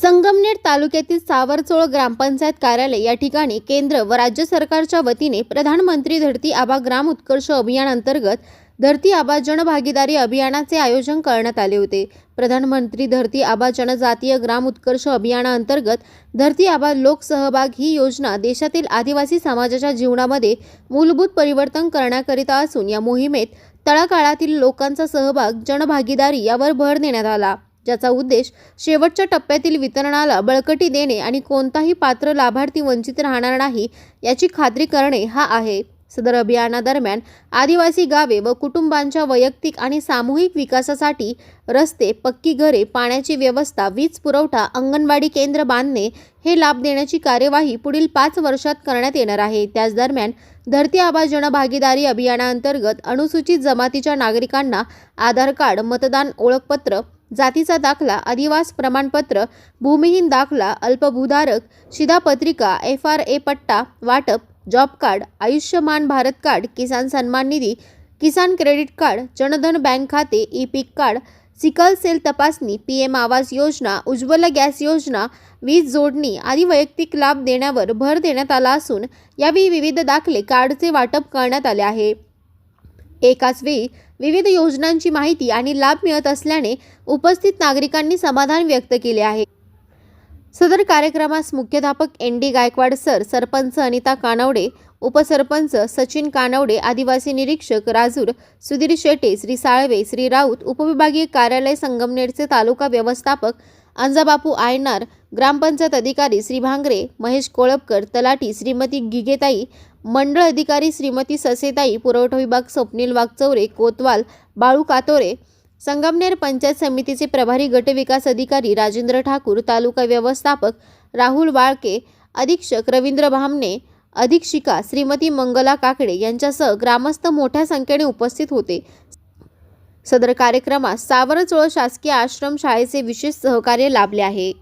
संगमनेर तालुक्यातील सावरचोळ ग्रामपंचायत कार्यालय या ठिकाणी केंद्र व राज्य सरकारच्या वतीने प्रधानमंत्री धरती आबा ग्राम उत्कर्ष अभियान अंतर्गत धरती आबा जनभागीदारी अभियानाचे आयोजन करण्यात आले होते. प्रधानमंत्री धरती आबा जनजातीय ग्राम उत्कर्ष अभियानाअंतर्गत धरती आबा लोकसहभाग ही योजना देशातील आदिवासी समाजाच्या जीवनामध्ये मूलभूत परिवर्तन करण्याकरिता असून या मोहिमेत तळागाळातील लोकांचा सहभाग जनभागीदारी यावर भर देण्यात आला. ज्याचा उद्देश शेवटच्या टप्प्यातील वितरणाला बळकटी देणे आणि कोणताही पात्र लाभार्थी वंचित राहणार नाही याची खात्री करणे हा आहे. सदर अभियानादरम्यान आदिवासी गावे व कुटुंबांच्या वैयक्तिक आणि सामूहिक विकासासाठी रस्ते पक्की घरे पाण्याची व्यवस्था वीज पुरवठा अंगणवाडी केंद्र बांधणे हे लाभ देण्याची कार्यवाही पुढील पाच वर्षात करण्यात येणार आहे. त्याच दरम्यान धरती आबा जनभागीदारी अभियानाअंतर्गत अनुसूचित जमातीच्या नागरिकांना आधार कार्ड मतदान ओळखपत्र जातीचा दाखला अधिवास प्रमाणपत्र भूमिहीन दाखला अल्पभूधारक शिधापत्रिका एफ आर ए पट्टा वाटप job card Ayushman Bharat card Kisan Samman Nidhi Kisan credit card Jan Dhan bank खाते ई पीक कार्ड सिकल सेल तपासणी P M Awas Yojana Ujjwala gas योजना वीज जोडणी आदी वैयक्तिक लाभ देण्यावर भर देण्यात आला असून यावेळी विविध दाखले कार्डचे वाटप करण्यात आले आहे. एकाच वेळी विविध योजनांची माहिती आणि लाभ मिळत असल्याने उपस्थित नागरिकांनी समाधान व्यक्त केले आहे. सदर कार्यक्रमास मुख्याध्यापक N D Gaikwad sir sarpanch Anita Kanwade उपसरपंच सचिन कानवडे आदिवासी निरीक्षक राजूर सुधीर शेटे श्री साळवे श्री राऊत उपविभागीय कार्यालय संगमनेरचे तालुका व्यवस्थापक अंजाबापू आयनार ग्रामपंचायत अधिकारी श्री भांगरे महेश कोळपकर तलाठी श्रीमती गिगेताई मंडळ अधिकारी श्रीमती ससेताई पुरवठा विभाग स्वप्नील वागचौरे कोतवाल बाळू कातोरे संगमनेर पंचायत समितीचे प्रभारी गटविकास अधिकारी राजेंद्र ठाकूर तालुका व्यवस्थापक राहुल वाळके अधीक्षक रवींद्र भामने अधीक्षिका श्रीमती मंगला काकडे यांच्यासह ग्रामस्थ मोठ्या संख्येने उपस्थित होते. सदर कार्यक्रमास सावरचोळ शासकीय आश्रम शाळेचे विशेष सहकार्य लाभले आहे.